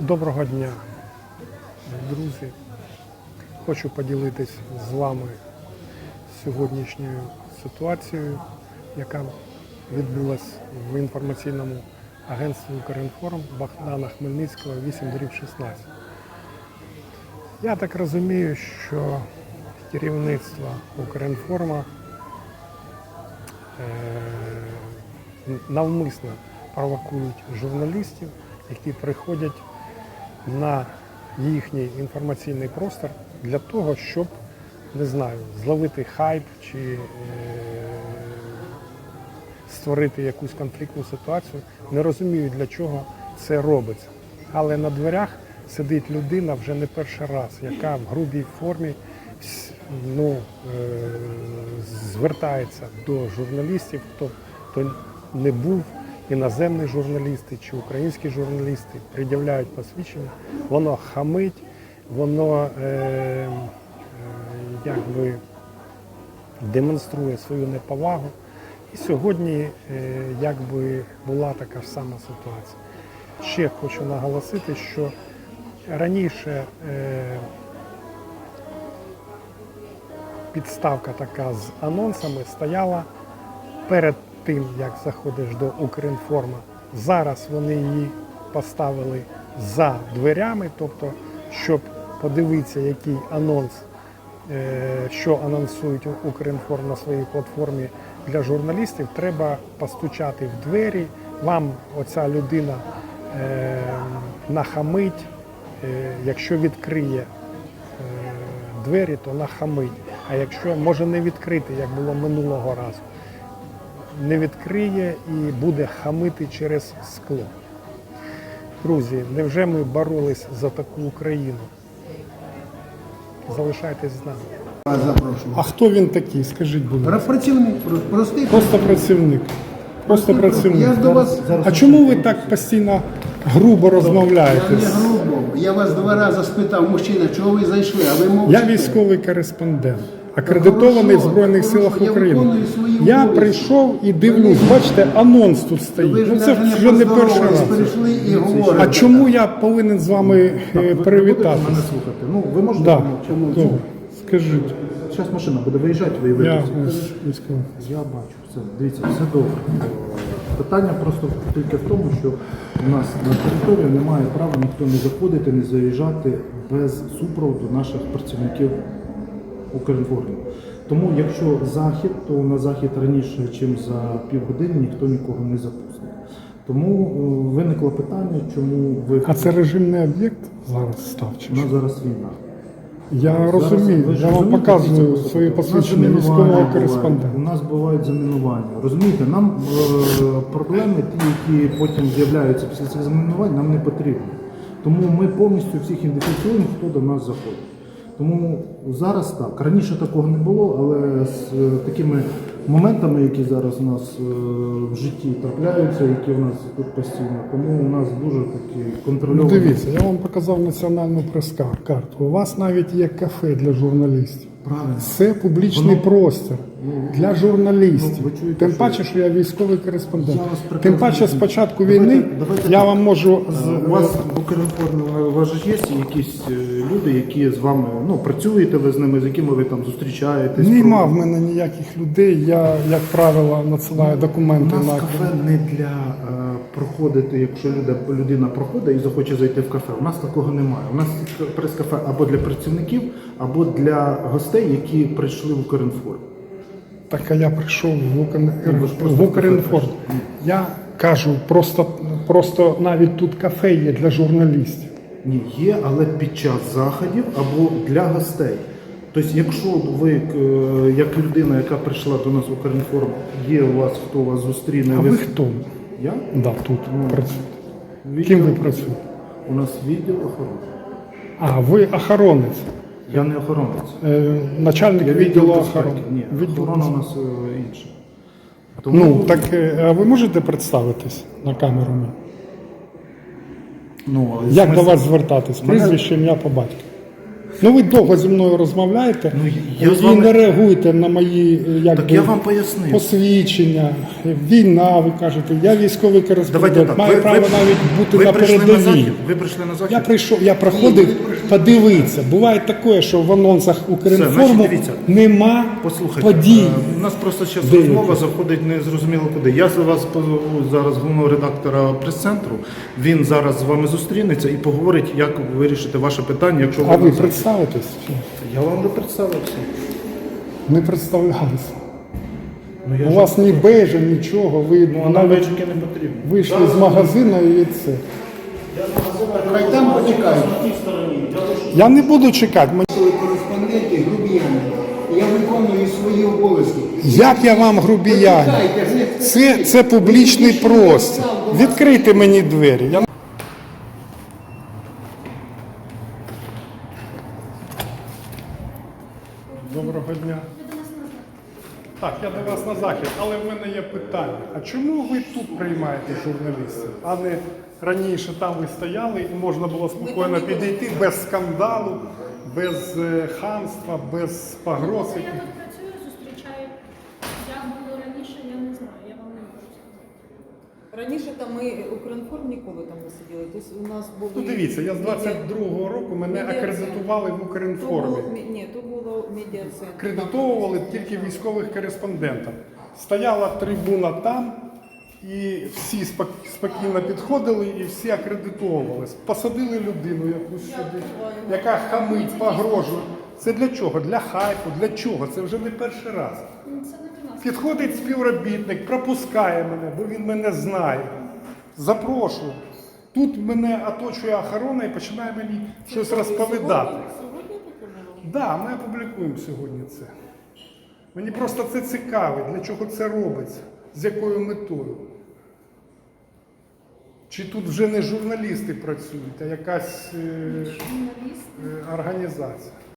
Доброго дня, друзі. Хочу поділитись з вами сьогоднішньою ситуацією, яка відбулась в інформаційному агентстві Укрінформ Богдана Хмельницького 8 16. Я так розумію, що керівництво Укрінформа е, навмисно провокують журналістів, які приходять на їхній інформаційний простор для того, щоб не знаю, зловити хайп чи е, створити якусь конфліктну ситуацію. Не розумію, для чого це робиться. Але на дверях сидить людина вже не перший раз, яка в грубій формі ну, е, звертається до журналістів, хто, хто не був іноземні журналісти чи українські журналісти, пред'являють посвідчення, воно хамить, воно е, е, якби демонструє свою неповагу. І сьогодні е, якби була така ж сама ситуація. Ще хочу наголосити, що раніше е, підставка така з анонсами стояла перед тим, як заходиш до Укрінформа. Зараз вони її поставили за дверями, тобто, щоб подивитися, який анонс, е, що анонсують Укрінформ на своїй платформі для журналістів, треба постучати в двері. Вам оця людина е, нахамить, е, якщо відкриє двері, то нахамить. А якщо може не відкрити, як було минулого разу, не відкриє і буде хамити через скло. Друзі, невже ми боролись за таку Україну? Залишайтесь з нами. Запрошую. А хто він такий? Скажіть, будь ласка. Працівник, простий. Просто працівник. Просто працівник. Я до вас А чому ви так постійно грубо розмовляєте? Я не грубо. Я вас два рази спитав, мужчина, чого ви зайшли, а ви мовчите. Я військовий кореспондент, акредитований в Збройних силах України. Я прийшов і дивлюсь, бачите, анонс тут стоїть. Ну це вже не перший раз. А чому я повинен з вами е, привітатися? Ну, ви можете Да. Скажіть, Зараз машина буде виїжджати, ви її я бачу, все. Дивіться, все добре. Е, Питання просто тільки в тому, що у нас на територію немає права ніхто не заходити, не заїжджати без супроводу наших працівників Укрінформу. Тому якщо захід, то на захід раніше, ніж за півгодини, ніхто нікого не запустить. Тому е, виникло питання, чому ви А це режимний об'єкт зараз став чи у що? нас зараз війна. Я Зараз розумію, ви я вам показую свої у нас посвідчення військового буває, У нас бувають замінування. Розумієте, нам е, проблеми, ті, які потім з'являються після цих замінувань, нам не потрібні. Тому ми повністю всіх ідентифікуємо, хто до нас заходить. Тому зараз так. Раніше такого не було, але з е, такими моментами, які зараз у нас е, в житті трапляються, які в нас тут постійно, тому у нас дуже такі Ну, контрольовані. дивіться, я вам показав національну прес-карту. У вас навіть є кафе для журналістів. Правильно. Це публічний Воно- простір для журналістів. Ну, чуєте, Тим паче, що я військовий кореспондент. Я Тим паче, з початку війни давайте я так. вам можу з Е, У вас в Укрінформі у вас же є якісь е, люди, які з вами ну, працюєте ви з ними, з якими ви там зустрічаєтесь? нема в мене ніяких людей. Я, як правило, надсилаю У документи нас на кафе не для е, проходити, якщо люда, людина проходить і захоче зайти в кафе. У нас такого немає. У нас прес-кафе або для працівників, або для гостей, які прийшли в Укрінформ. Так а я прийшов в, Укрінформ. Я кажу, просто, просто навіть тут кафе є для журналістів. Ні, є, але під час заходів або для гостей. Тобто, якщо ви, е, як людина, яка прийшла до нас в Укрінформ, є у вас, хто вас зустріне, А ви хто? Я? Да, тут Ну, працюєте. Відділ- Ким ви працюєте? У нас відділ охорони. А, ви охоронець, Я не охоронець. е, начальник Я відділу безпеки. охорони. Ні, Відділ охорона у нас е, інша. Тому, Ну, так е, а ви можете представитись на камеру? ну, Як смисл- до вас звертатись? Мене- Прізвище, ім'я по батьку. Ну ви довго зі мною розмовляєте Ну, я і з вами- не реагуєте на мої е, як Так би, я вам пояснив. посвідчення, війна, ви кажете, я військовий кореспондент, так. маю право навіть бути ви на прийшли на передовій. захід. Ви прийшли на захід. Я прийшов, я проходив, подивитися. Буває таке, що в анонсах Все, Укрінформу значить, дивіться. нема Послухайте, подій. е, у нас просто зараз Деякі. розмова заходить незрозуміло куди. Я за вас позову зараз головного редактора прес-центру. Він зараз з вами зустрінеться і поговорить, як вирішити ваше питання, якщо А ви на захід. представитесь? Я вам не представився. Не представлялися. Ну, я У ж- вас ні бейджа, нічого. Ви Ну, а нам навіть бейджики не потрібно. вийшли з магазину і це. Хай там почекають. Я не буду чекати. Мені- Коли кореспонденти грубіяни. Я виконую свої обов'язки. Як я вам не- Це, це публічний простір. Відкрийте мені двері. Я... Доброго дня. Так, я до вас на захід, але в мене є питання. А чому ви тут приймаєте журналістів, а не раніше там ви стояли і можна було спокійно підійти без скандалу, без е, хамства, без погроз? Я яких- тут працюю, зустрічаю. Як було раніше, я не знаю, я вам не можу сказати. Раніше там ми Укрінформ ніколи там не сиділи. Тобто у нас були... Ну дивіться, я з 22-го року мене акредитували в То Укрінформі. було, ні, то було медіа-центр. Акредитовували тільки військових кореспондентів. Стояла трибуна там, і всі спок- спокійно підходили і всі акредитовувались. Посадили людину якусь сюди, яка хамить, погрожує. Це для чого? Для хайпу, для чого? Це вже не перший раз. Ну. Підходить співробітник, пропускає мене, бо він мене знає. Запрошую. Тут мене оточує охорона і починає мені щось розповідати. Так, да, ми опублікуємо сьогодні це. Мені просто це цікавить, для чого це робиться, з якою метою. Чи тут вже не журналісти працюють, а якась е, е, організація.